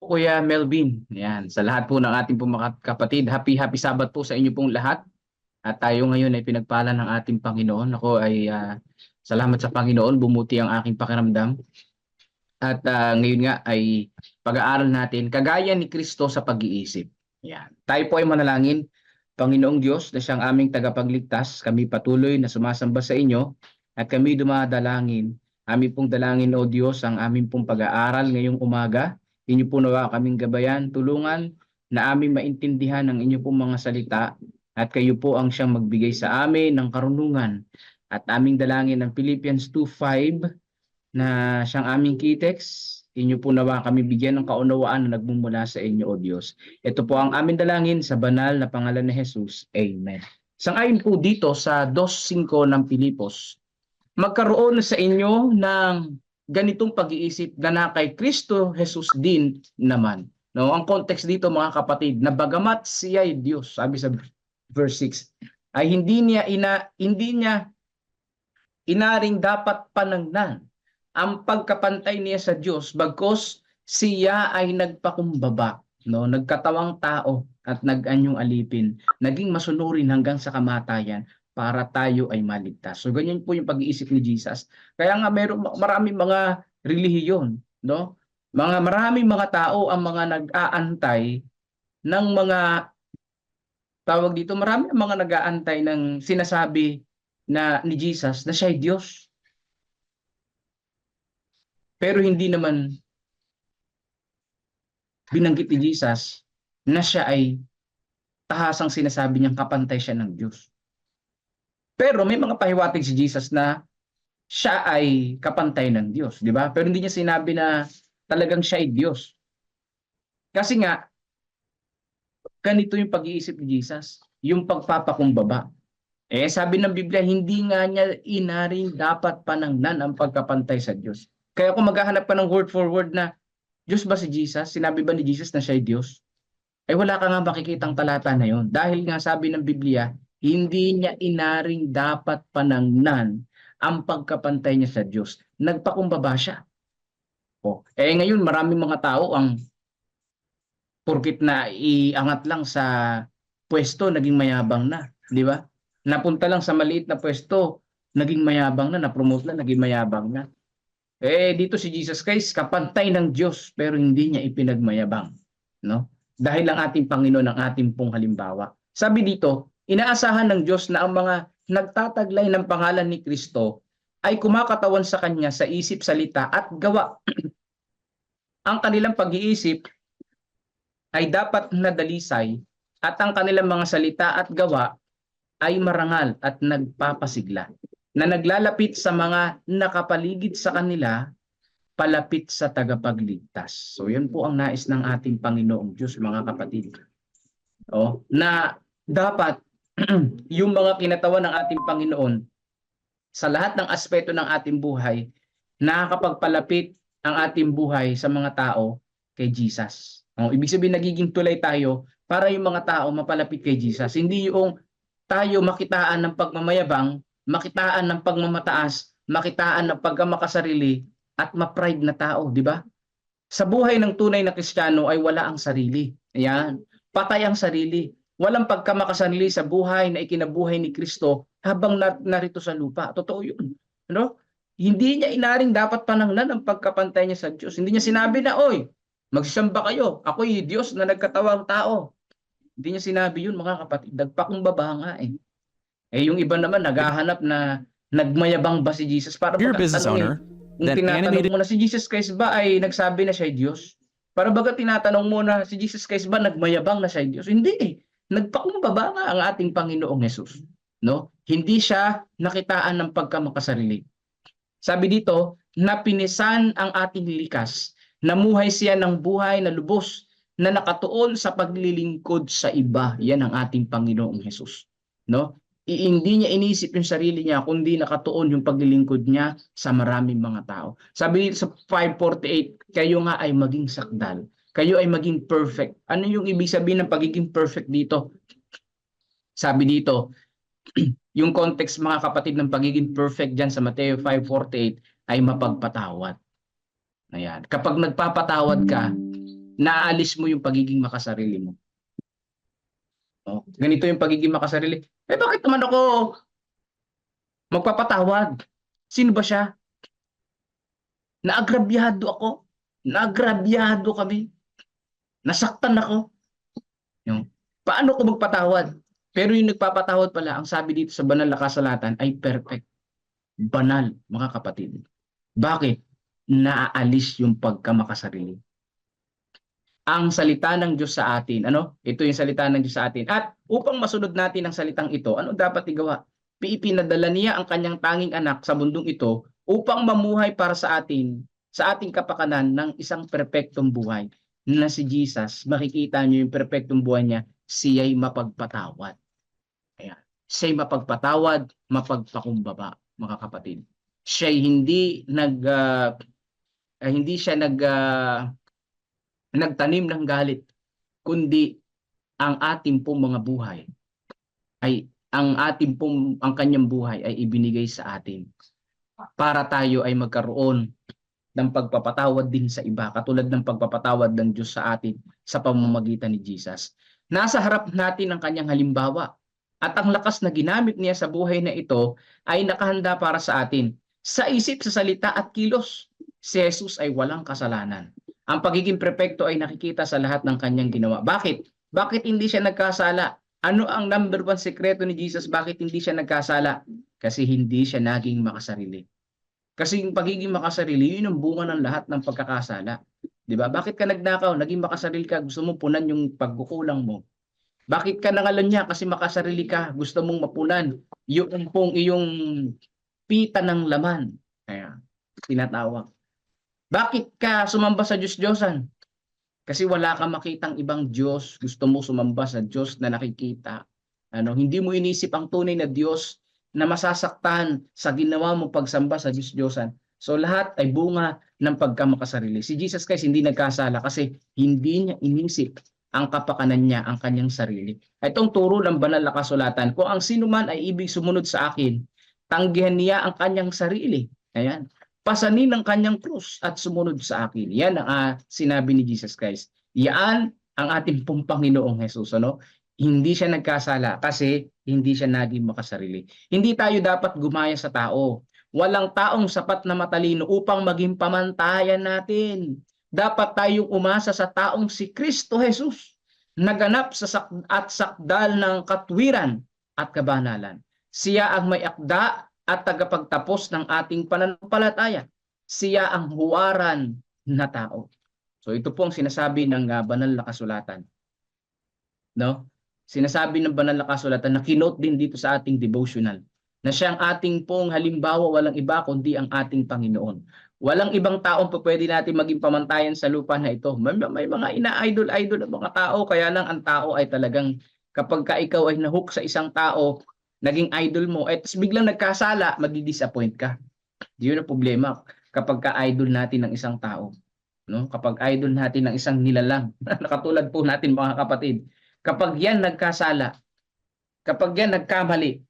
Kuya Melvin. Yan, sa lahat po ng ating po mga kapatid, happy happy Sabat po sa inyo pong lahat. At tayo ngayon ay pinagpala ng ating Panginoon. Ako ay ah, salamat sa Panginoon, bumuti ang aking pakiramdam. At ah, ngayon nga ay pag-aaral natin kagaya ni Kristo sa pag-iisip. Yan. Tayo po ay manalangin. Panginoong Diyos na siyang aming tagapagligtas, kami patuloy na sumasamba sa inyo at kami dumadalangin. Amin pong dalangin o Diyos ang aming pong pag-aaral ngayong umaga. Inyo po nawa kaming gabayan, tulungan na aming maintindihan ang inyo pong mga salita at kayo po ang siyang magbigay sa amin ng karunungan. At aming dalangin ng Philippians 2.5 na siyang aming kitex, inyo po nawa kami bigyan ng kaunawaan na nagmumula sa inyo, O Diyos. Ito po ang aming dalangin sa banal na pangalan ni Jesus. Amen. Sangayon po dito sa 2.5 ng Pilipos, magkaroon sa inyo ng ganitong pag-iisip na na kay Kristo Jesus din naman. No, ang context dito mga kapatid, na bagamat siya ay Diyos, sabi sa verse 6, ay hindi niya ina hindi niya inaring dapat panangnan ang pagkapantay niya sa Diyos bagkos siya ay nagpakumbaba, no, nagkatawang tao at nag-anyong alipin, naging masunurin hanggang sa kamatayan para tayo ay maligtas. So ganyan po yung pag-iisip ni Jesus. Kaya nga meron maraming mga relihiyon, no? Mga maraming mga tao ang mga nag-aantay ng mga tawag dito, marami ang mga nag-aantay ng sinasabi na ni Jesus na siya ay Diyos. Pero hindi naman binanggit ni Jesus na siya ay tahasang sinasabi niyang kapantay siya ng Diyos. Pero may mga pahiwatig si Jesus na siya ay kapantay ng Diyos, di ba? Pero hindi niya sinabi na talagang siya ay Diyos. Kasi nga, ganito yung pag-iisip ni Jesus, yung pagpapakumbaba. Eh, sabi ng Biblia, hindi nga niya inaring dapat panangnan ang pagkapantay sa Diyos. Kaya kung maghahanap ka ng word for word na Diyos ba si Jesus? Sinabi ba ni Jesus na siya ay Diyos? Ay wala ka nga makikitang talata na yon. Dahil nga sabi ng Biblia, hindi niya inaring dapat panangnan ang pagkapantay niya sa Diyos. Nagpakumbaba siya. O, eh ngayon maraming mga tao ang porkit na iangat lang sa pwesto, naging mayabang na. Di ba? Napunta lang sa maliit na pwesto, naging mayabang na, na-promote na, naging mayabang na. Eh dito si Jesus Christ, kapantay ng Diyos, pero hindi niya ipinagmayabang. No? Dahil ang ating Panginoon ang ating pong halimbawa. Sabi dito, inaasahan ng Diyos na ang mga nagtataglay ng pangalan ni Kristo ay kumakatawan sa Kanya sa isip, salita at gawa. ang kanilang pag-iisip ay dapat nadalisay at ang kanilang mga salita at gawa ay marangal at nagpapasigla na naglalapit sa mga nakapaligid sa kanila palapit sa tagapagligtas. So yan po ang nais ng ating Panginoong Diyos mga kapatid. Oh, na dapat yung mga kinatawan ng ating Panginoon sa lahat ng aspeto ng ating buhay nakakapagpalapit ang ating buhay sa mga tao kay Jesus. Oh, ibig sabihin nagiging tulay tayo para yung mga tao mapalapit kay Jesus. Hindi yung tayo makitaan ng pagmamayabang, makitaan ng pagmamataas, makitaan ng pagkamakasarili at ma-pride na tao, di ba? Sa buhay ng tunay na Kristiyano ay wala ang sarili. Ayan. Patay ang sarili. Walang pagkamakasarili sa buhay na ikinabuhay ni Kristo habang nar- narito sa lupa. Totoo yun. Ano? Hindi niya inaring dapat pananglan ang pagkapantay niya sa Diyos. Hindi niya sinabi na, oy, magsisamba kayo. Ako'y Diyos na nagkatawang tao. Hindi niya sinabi yun mga kapatid. Nagpakumbaba nga eh. Eh yung iba naman naghahanap na nagmayabang ba si Jesus para you're a business owner, kung tinatanong animated- mo na si Jesus Christ ba ay nagsabi na siya ay Diyos? Para baga tinatanong mo na si Jesus Christ ba nagmayabang na siya ay Diyos? Hindi eh. Nagpakumbaba nga ang ating Panginoong Yesus. No? Hindi siya nakitaan ng pagkamakasarili. Sabi dito, napinisan ang ating likas. Namuhay siya ng buhay na lubos na nakatuon sa paglilingkod sa iba. Yan ang ating Panginoong Hesus. No? I- hindi niya inisip yung sarili niya, kundi nakatuon yung paglilingkod niya sa maraming mga tao. Sabi dito sa 548, kayo nga ay maging sakdal. Kayo ay maging perfect. Ano yung ibig sabihin ng pagiging perfect dito? Sabi dito, yung context mga kapatid ng pagiging perfect dyan sa Mateo 5.48 ay mapagpatawad. Ayan. Kapag nagpapatawad ka, Naaalis mo yung pagiging makasarili mo. Oh, ganito yung pagiging makasarili. Eh bakit naman ako magpapatawad? Sino ba siya? Naagrabyado ako. Naagrabyado kami. Nasaktan ako. Yung, paano ko magpatawad? Pero yung nagpapatawad pala, ang sabi dito sa banal na kasalatan ay perfect. Banal, mga kapatid. Bakit? Naaalis yung pagkamakasarili. Ang salita ng Diyos sa atin, ano? Ito yung salita ng Diyos sa atin. At upang masunod natin ang salitang ito, ano dapat igawa? Ipinadala niya ang kanyang tanging anak sa mundong ito upang mamuhay para sa atin, sa ating kapakanan ng isang perpektong buhay na si Jesus, makikita niyo yung perpektong buhay niya, siya'y mapagpatawad. Ayan. Siya'y mapagpatawad, mapagpakumbaba, mga kapatid. Siya'y hindi nag ah, hindi siya nag ah, nagtanim ng galit, kundi ang ating pong mga buhay ay ang ating pong ang kanyang buhay ay ibinigay sa atin para tayo ay magkaroon ng pagpapatawad din sa iba katulad ng pagpapatawad ng Diyos sa atin sa pamamagitan ni Jesus. Nasa harap natin ang kanyang halimbawa at ang lakas na ginamit niya sa buhay na ito ay nakahanda para sa atin. Sa isip, sa salita at kilos, si Jesus ay walang kasalanan. Ang pagiging perpekto ay nakikita sa lahat ng kanyang ginawa. Bakit? Bakit hindi siya nagkasala? Ano ang number one sekreto ni Jesus? Bakit hindi siya nagkasala? Kasi hindi siya naging makasarili. Kasi yung pagiging makasarili, yun ang bunga ng lahat ng pagkakasala. 'Di ba? Bakit ka nagnakaw? Naging makasarili ka, gusto mo punan yung pagkukulang mo. Bakit ka nangalan niya? Kasi makasarili ka, gusto mong mapunan yung pong iyong pita ng laman. Kaya, tinatawag. Bakit ka sumamba sa Diyos-Diyosan? Kasi wala kang makitang ibang Diyos. Gusto mo sumamba sa Diyos na nakikita. Ano, hindi mo inisip ang tunay na Diyos na masasaktan sa ginawa mo pagsamba sa Diyos-Diyosan. So lahat ay bunga ng pagkamakasarili. Si Jesus Christ hindi nagkasala kasi hindi niya inisip ang kapakanan niya, ang kanyang sarili. Itong turo ng banal na kasulatan, kung ang sino man ay ibig sumunod sa akin, tanggihan niya ang kanyang sarili. Ayan. Pasanin ang kanyang krus at sumunod sa akin. Yan ang ah, sinabi ni Jesus Christ. Yan ang ating pong Panginoong Jesus. Ano? Hindi siya nagkasala kasi hindi siya naging makasarili. Hindi tayo dapat gumaya sa tao. Walang taong sapat na matalino upang maging pamantayan natin. Dapat tayong umasa sa taong si Kristo Jesus, naganap sa sak at sakdal ng katwiran at kabanalan. Siya ang may akda at tagapagtapos ng ating pananampalataya. Siya ang huwaran na tao. So ito po ang sinasabi ng uh, banal na kasulatan. No? Sinasabi ng banal na kasulatan na kinote din dito sa ating devotional na siya ang ating pong halimbawa walang iba kundi ang ating Panginoon. Walang ibang taong pa pwede natin maging pamantayan sa lupa na ito. May, may mga ina-idol-idol ng mga tao, kaya lang ang tao ay talagang kapag ka ikaw ay nahook sa isang tao, naging idol mo, at biglang nagkasala, madi-disappoint ka. Yun ang problema kapag ka-idol natin ng isang tao. No? Kapag idol natin ng isang nilalang, nakatulad po natin mga kapatid, kapag yan nagkasala, kapag yan nagkamali,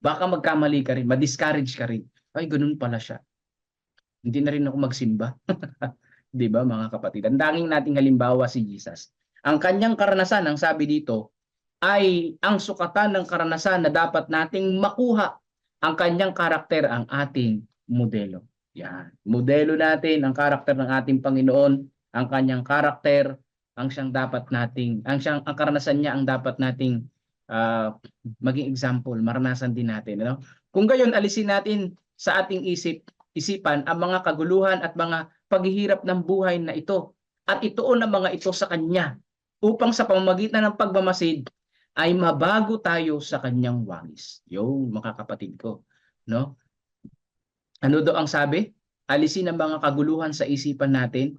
baka magkamali ka rin, ma-discourage ka rin. Ay, ganun pala siya hindi na rin ako magsimba. 'Di ba mga kapatid? Ang danging nating halimbawa si Jesus. Ang kanyang karanasan, ang sabi dito, ay ang sukatan ng karanasan na dapat nating makuha. Ang kanyang karakter ang ating modelo. Yan. Modelo natin ang karakter ng ating Panginoon, ang kanyang karakter, ang siyang dapat nating, ang siyang ang karanasan niya ang dapat nating uh, maging example, maranasan din natin, ano? Kung gayon alisin natin sa ating isip isipan ang mga kaguluhan at mga paghihirap ng buhay na ito at ituon ang mga ito sa Kanya upang sa pamamagitan ng pagmamasid ay mabago tayo sa Kanyang wangis. Yo, mga kapatid ko. No? Ano do ang sabi? Alisin ang mga kaguluhan sa isipan natin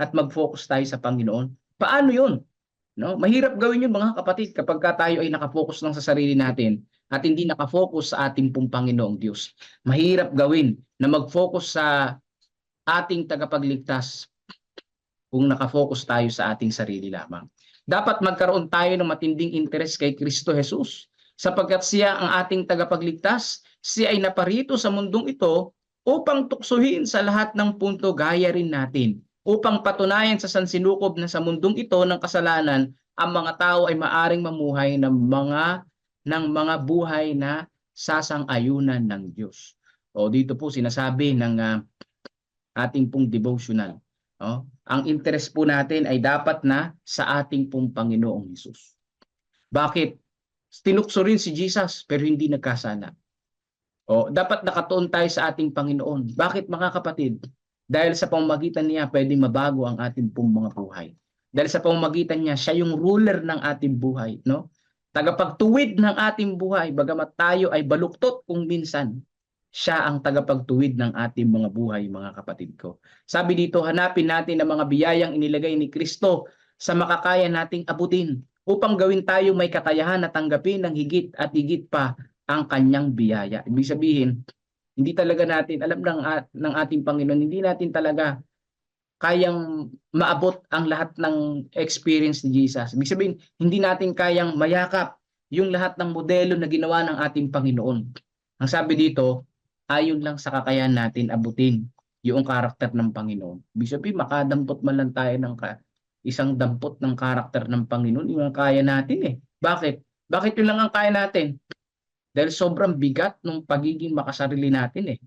at mag-focus tayo sa Panginoon. Paano yun? No? Mahirap gawin yun mga kapatid kapag ka tayo ay nakafocus lang sa sarili natin at hindi nakafocus sa ating pong Panginoong Diyos. Mahirap gawin na mag-focus sa ating tagapagligtas kung nakafocus tayo sa ating sarili lamang. Dapat magkaroon tayo ng matinding interes kay Kristo Jesus sapagkat siya ang ating tagapagligtas. Siya ay naparito sa mundong ito upang tuksuhin sa lahat ng punto gaya rin natin upang patunayan sa sansinukob na sa mundong ito ng kasalanan ang mga tao ay maaring mamuhay ng mga ng mga buhay na sasang-ayunan ng Diyos. O dito po sinasabi ng ah, ating pong devotional. No? Ang interest po natin ay dapat na sa ating pong Panginoong Hesus. Bakit? Tinukso rin si Jesus pero hindi nagkasala. O, dapat nakatuon tayo sa ating Panginoon. Bakit mga kapatid? Dahil sa pamamagitan niya pwedeng mabago ang ating pong mga buhay. Dahil sa pamamagitan niya, siya yung ruler ng ating buhay. No? Tagapagtuwid ng ating buhay, bagamat tayo ay baluktot kung minsan, siya ang tagapagtuwid ng ating mga buhay, mga kapatid ko. Sabi dito, hanapin natin ang mga biyayang inilagay ni Kristo sa makakaya nating abutin upang gawin tayo may kakayahan na tanggapin ng higit at higit pa ang kanyang biyaya. Ibig sabihin, hindi talaga natin, alam ng, at- ng ating Panginoon, hindi natin talaga kayang maabot ang lahat ng experience ni Jesus. Ibig sabihin, hindi natin kayang mayakap yung lahat ng modelo na ginawa ng ating Panginoon. Ang sabi dito, ayon lang sa kakayahan natin abutin yung karakter ng Panginoon. Ibig sabihin, makadampot man lang tayo ng ka- isang dampot ng karakter ng Panginoon, yung kaya natin eh. Bakit? Bakit yun lang ang kaya natin? Dahil sobrang bigat ng pagiging makasarili natin eh.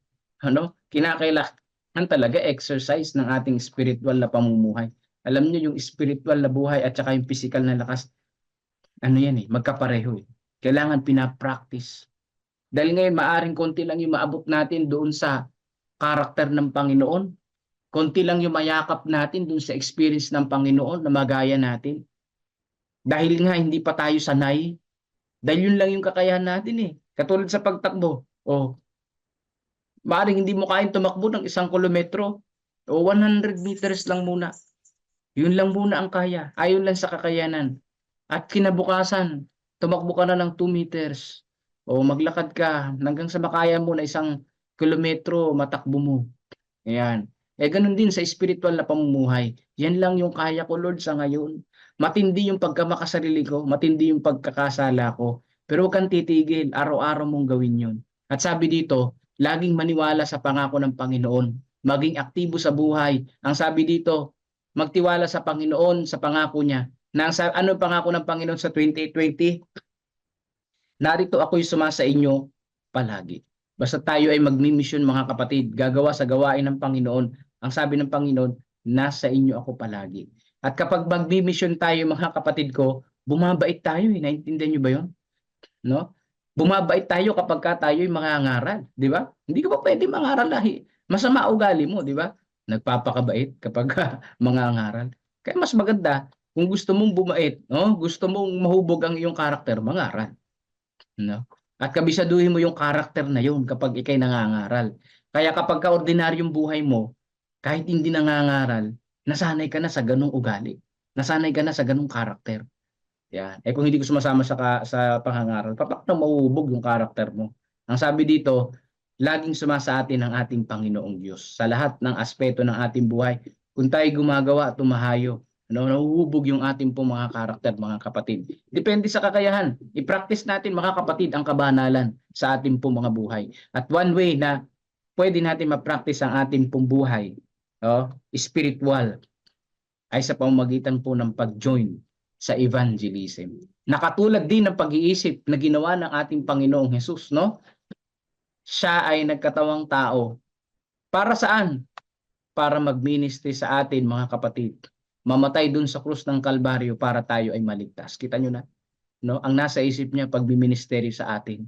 Ano? Kinakailangan talaga exercise ng ating spiritual na pamumuhay. Alam niyo yung spiritual na buhay at saka yung physical na lakas, ano yan eh, magkapareho eh. Kailangan pinapractice. Dahil ngayon, maaring konti lang yung maabot natin doon sa karakter ng Panginoon. Konti lang yung mayakap natin doon sa experience ng Panginoon na magaya natin. Dahil nga hindi pa tayo sanay. Dahil yun lang yung kakayahan natin eh. Katulad sa pagtakbo. O, maaring hindi mo kayang tumakbo ng isang kilometro. O 100 meters lang muna. Yun lang muna ang kaya. Ayon lang sa kakayanan. At kinabukasan, tumakbo ka na ng 2 meters. O maglakad ka hanggang sa makaya mo na isang kilometro matakbo mo. Ayan. Eh ganun din sa spiritual na pamumuhay. Yan lang yung kaya ko Lord sa ngayon. Matindi yung pagkamakasarili ko, matindi yung pagkakasala ko. Pero huwag kang titigil, araw-araw mong gawin yun. At sabi dito, laging maniwala sa pangako ng Panginoon. Maging aktibo sa buhay. Ang sabi dito, magtiwala sa Panginoon sa pangako niya. Na sa, ano ang pangako ng Panginoon sa 2020? Narito ako'y sumasa inyo palagi. Basta tayo ay magmi-mission mga kapatid, gagawa sa gawain ng Panginoon. Ang sabi ng Panginoon, nasa inyo ako palagi. At kapag magmi-mission tayo mga kapatid ko, bumabait tayo eh. Naintindihan niyo ba 'yon? No? Bumabait tayo kapag ka tayo ay mangangaral, di ba? Hindi ka pa pwede mangaral lahi. Masama ugali mo, di ba? Nagpapakabait kapag ka mangangaral. Kaya mas maganda kung gusto mong bumait, no? Gusto mong mahubog ang iyong karakter, mangaral. No? At kabisaduhin mo yung karakter na yun kapag ikay nangangaral. Kaya kapag ka ordinaryong buhay mo, kahit hindi nangangaral, nasanay ka na sa ganong ugali. Nasanay ka na sa ganong karakter. Yan. Eh kung hindi ko sumasama sa ka, sa pangangaral, papak na mauubog yung karakter mo. Ang sabi dito, laging sumasa atin ang ating Panginoong Diyos sa lahat ng aspeto ng ating buhay. Kung tayo gumagawa tumahayo, ano, nahuhubog yung ating pong mga karakter, mga kapatid. Depende sa kakayahan. I-practice natin, mga kapatid, ang kabanalan sa ating pong mga buhay. At one way na pwede natin ma-practice ang ating pong buhay, oh, spiritual, ay sa pamamagitan po ng pag-join sa evangelism. Nakatulad din ng pag-iisip na ginawa ng ating Panginoong Hesus, no? Siya ay nagkatawang tao. Para saan? Para mag-ministry sa atin, mga kapatid. Mamatay dun sa krus ng Kalbaryo para tayo ay maligtas. Kita nyo na? No? Ang nasa isip niya pagbiministeryo sa atin.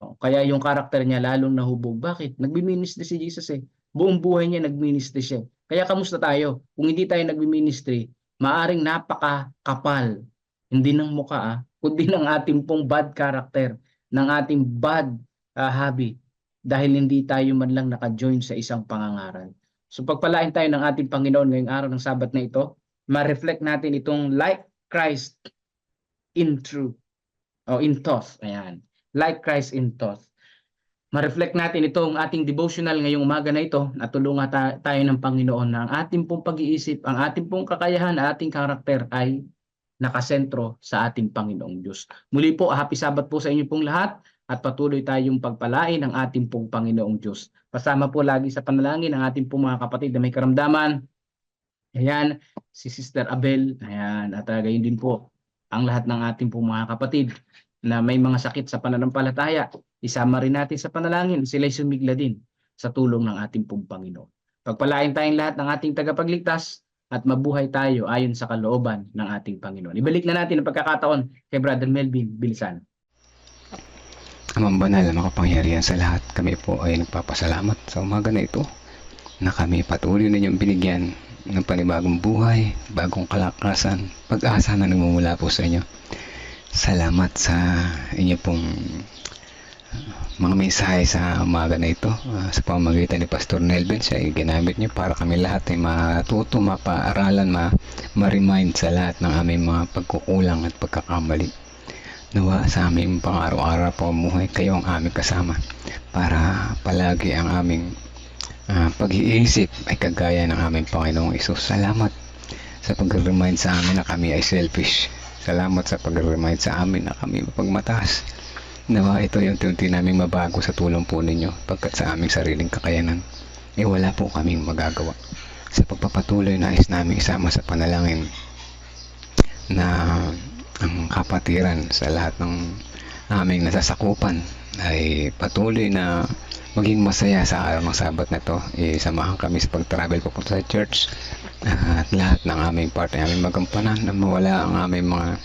Kaya yung karakter niya lalong nahubog. Bakit? Nagbiministry si Jesus eh. Buong buhay niya nagministry siya. Kaya kamusta tayo? Kung hindi tayo nagbiministry, maaring napakakapal, hindi ng muka ah, kundi ng ating pong bad character, ng ating bad ah, habit, dahil hindi tayo man lang naka-join sa isang pangangaral. So pagpalain tayo ng ating Panginoon ngayong araw ng Sabat na ito, ma-reflect natin itong like Christ in truth, o in thought, ayan, like Christ in thought. Ma-reflect natin itong ating devotional ngayong umaga na ito at tulungan ta- tayo ng Panginoon na ang ating pong pag-iisip, ang ating pong kakayahan, ang ating karakter ay nakasentro sa ating Panginoong Diyos. Muli po, happy Sabat po sa inyo pong lahat at patuloy tayong pagpalain ng ating pong Panginoong Diyos. Kasama po lagi sa panalangin ang ating pong mga kapatid na may karamdaman, Ayan, si Sister Abel, ayan, at uh, gayon din po ang lahat ng ating po mga kapatid na may mga sakit sa pananampalataya. Isama rin natin sa panalangin, sila'y sumigla din sa tulong ng ating pong Panginoon. Pagpalain tayong lahat ng ating tagapagligtas at mabuhay tayo ayon sa kalooban ng ating Panginoon. Ibalik na natin ang pagkakataon kay Brother Melvin Bilisan. Amang banal na makapangyarihan sa lahat, kami po ay nagpapasalamat sa umaga na ito na kami patuloy ninyong binigyan ng panibagong buhay, bagong kalakasan, pag-asa na nagmumula po sa inyo. Salamat sa inyo pong mga mensahe sa umaga na ito uh, sa pamamagitan ni Pastor Nelvin siya ginamit niyo para kami lahat ay matuto, mapaaralan, ma- ma-remind sa lahat ng aming mga pagkukulang at pagkakamali. Nawa sa aming pang-araw-araw pamumuhay kayo ang aming kasama para palagi ang aming uh, pag-iisip ay kagaya ng aming Panginoong Isus. Salamat sa pag-remind sa amin na kami ay selfish. Salamat sa pag-remind sa amin na kami mapagmataas. Nawa ito yung tunti namin mabago sa tulong po ninyo pagkat sa aming sariling kakayanan eh wala po kaming magagawa. Sa pagpapatuloy nais namin isama sa panalangin na ang kapatiran sa lahat ng aming nasasakupan ay patuloy na maging masaya sa araw ng sabat na to. Isamahan kami sa pag-travel papunta sa church at lahat ng aming part ay aming magampanan na mawala ang aming mga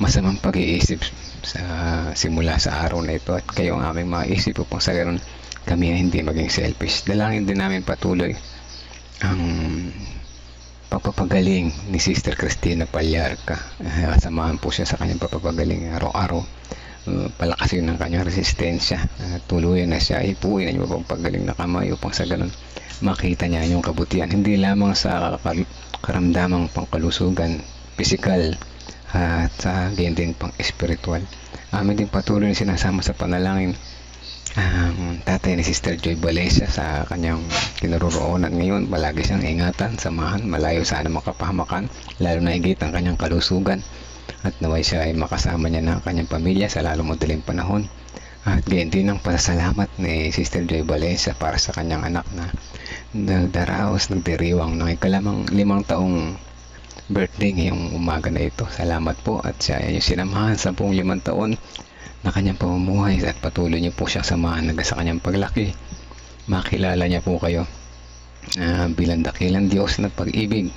masamang pag-iisip sa simula sa araw na ito at kayo ang aming mga isip upang sa ganun kami ay hindi maging selfish. Dalangin din namin patuloy ang pagpapagaling ni Sister Christina Palyarca. Uh, samahan po siya sa kanyang pagpapagaling araw-araw. Uh, palakasin ng kanyang resistensya. Uh, tuluyan na siya. Ipuin na yung pagpapagaling na kamay upang sa ganun makita niya yung kabutihan. Hindi lamang sa karamdamang pangkalusugan, physical, at sa uh, din pang espiritual. Amin din patuloy na sinasama sa panalangin ang um, tatay ni Sister Joy Valencia sa kanyang kinaroroonan ngayon. Palagi siyang ingatan, samahan, malayo sana makapahamakan, lalo na higit ang kanyang kalusugan. At naway siya ay makasama niya ng kanyang pamilya sa lalo madaling panahon. At gayon din ang pasasalamat ni Sister Joy Valencia para sa kanyang anak na nagdaraos, nagdiriwang ng ikalamang limang taong birthday ngayong umaga na ito. Salamat po at siya ay sinamahan sa buong limang taon na kanyang pamumuhay at patuloy niyo po siyang samahan hanggang sa kanyang paglaki. Makilala niya po kayo uh, bilang dakilang Diyos ng pag-ibig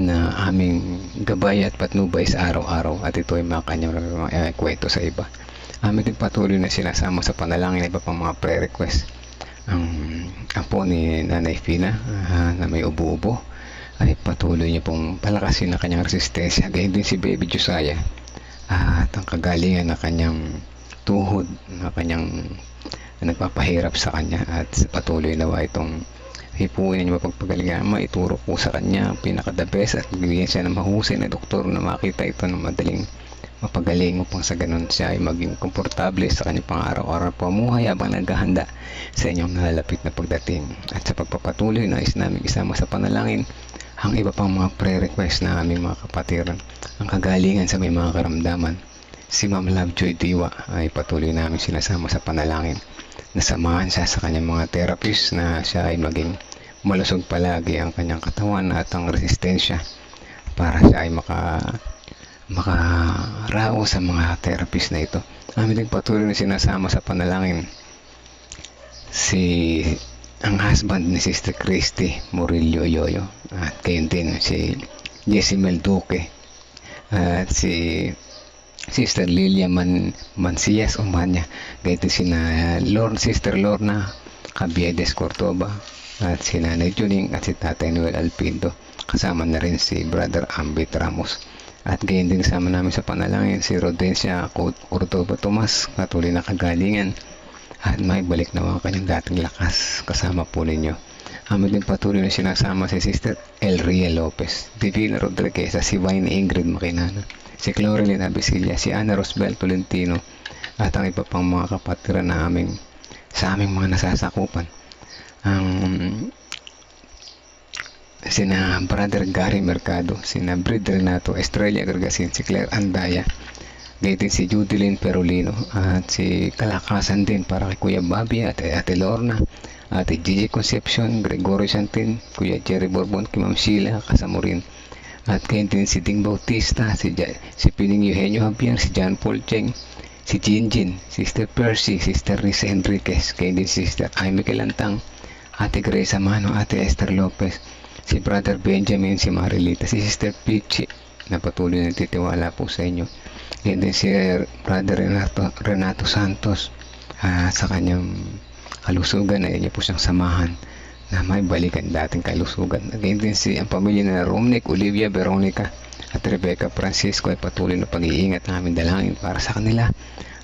na aming gabay at patnubay sa araw-araw at ito ay mga kanyang uh, kwento sa iba. Amin din patuloy na sinasama sa panalangin iba pang mga prayer request. Ang apo ni Nanay Fina uh, na may ubo-ubo ay patuloy niya pong palakasin ang kanyang resistensya. Gayun din si Baby Josiah. At ang kagalingan ng kanyang tuhod na kanyang na nagpapahirap sa kanya. At patuloy nawa itong hipuin niya mapagpagalingan maituro po sa kanya ang pinaka the best at bigyan siya ng mahusay na doktor na makita ito ng madaling mapagaling upang sa ganun siya ay maging komportable sa kanyang pang-araw-araw pamuhay habang naghahanda sa inyong nalalapit na pagdating. At sa pagpapatuloy nais namin isama sa panalangin ang iba pang mga prayer request na aming mga kapatiran ang kagalingan sa may mga karamdaman si Ma'am Lovejoy Diwa ay patuloy namin sinasama sa panalangin nasamahan siya sa kanyang mga therapist na siya ay maging malusog palagi ang kanyang katawan at ang resistensya para siya ay maka makarao sa mga therapist na ito. Amin din patuloy na sinasama sa panalangin si ang husband ni Sister Christy Murillo Yoyo. At kayon din si Jessimel Duque at si Sister Lilia Man Mancias Umanya gayon din si na Lord Sister Lorna Cabiedes Cordoba at si Nanay Juning at si Tatay Noel Alpindo. Kasama na rin si Brother Ambit Ramos. At gayon din sama namin sa panalangin si Rodencia Cordoba Tomas. Katuloy na kagalingan at may balik na ang kanyang dating lakas kasama po ninyo. Amin din patuloy na sinasama si Sister Elria Lopez, Divina Rodriguez, si Vine Ingrid Makinana, si Cloreline Abisilla, si Ana Rosbel Tolentino, at ang iba pang mga kapatiran na aming sa aming mga nasasakupan. Ang sina Brother Gary Mercado, sina Brid Renato, Estrella Gargasin, si Claire Andaya, Din si Judilyn Perolino at si Kalakasan din para kay Kuya Bobby at Ate Lorna Ate Gigi Concepcion, Gregorio Santin, Kuya Jerry Borbon, kay Ma'am Sheila, kasama rin. At kay din si Ding Bautista, si, Ja- si Piling Eugenio Javier, si John Paul Cheng, si Jinjin, Sister Percy, Sister Risa Enriquez, kay din si Sister Aimee Kelantang, Ate Grace Amano, Ate Esther Lopez, si Brother Benjamin, si Marilita, si Sister Pichi, na patuloy na titiwala po sa inyo. Yan din si Brother Renato, Renato Santos ah, sa kanyang kalusugan na niya po siyang samahan na may balikan dating kalusugan. Again din si ang pamilya na Romnick, Olivia, Veronica at Rebecca Francisco ay patuloy na pag-iingat namin dalangin para sa kanila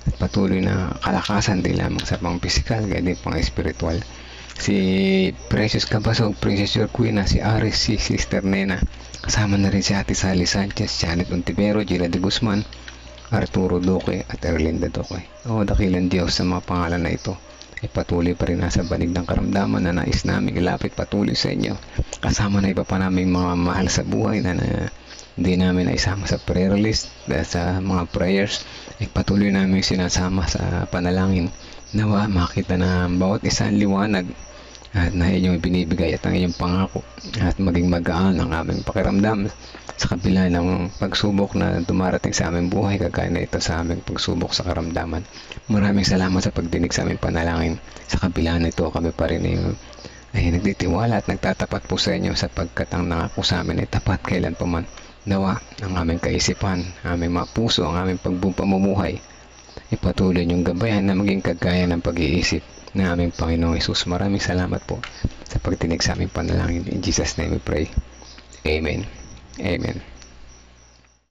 at patuloy na kalakasan din lamang sa pang pisikal kaya din pang espiritual. Si Precious Cabasog, Princess Your Queen na si Aris, si Sister Nena kasama na rin si Ate Sally Sanchez, Janet Ontivero, Gila de Guzman, Arturo Duque at Erlinda Duque. O dakilan Diyos sa mga pangalan na ito ay patuloy pa rin nasa banig ng karamdaman na nais namin ilapit patuloy sa inyo. Kasama na iba pa namin mga mahal sa buhay na, na hindi namin naisama sa prayer list dahil sa mga prayers ay patuloy namin sinasama sa panalangin nawa makita na bawat isang liwanag at na inyong binibigay at ang inyong pangako at maging magaan ang aming pakiramdam sa kabila ng pagsubok na dumarating sa aming buhay kagaya na ito sa aming pagsubok sa karamdaman. Maraming salamat sa pagdinig sa aming panalangin. Sa kabila nito kami pa rin ay, ay nagtitiwala at nagtatapat po sa inyo sapagkat ang nangako sa amin ay tapat kailan pa man. Nawa ang aming kaisipan, aming mga puso, ang aming pagpamumuhay ipatuloy niyong gabayan na maging kagaya ng pag-iisip ng aming Panginoong Isus. Maraming salamat po sa pagtinig sa aming panalangin. In Jesus' name we pray. Amen. Amen.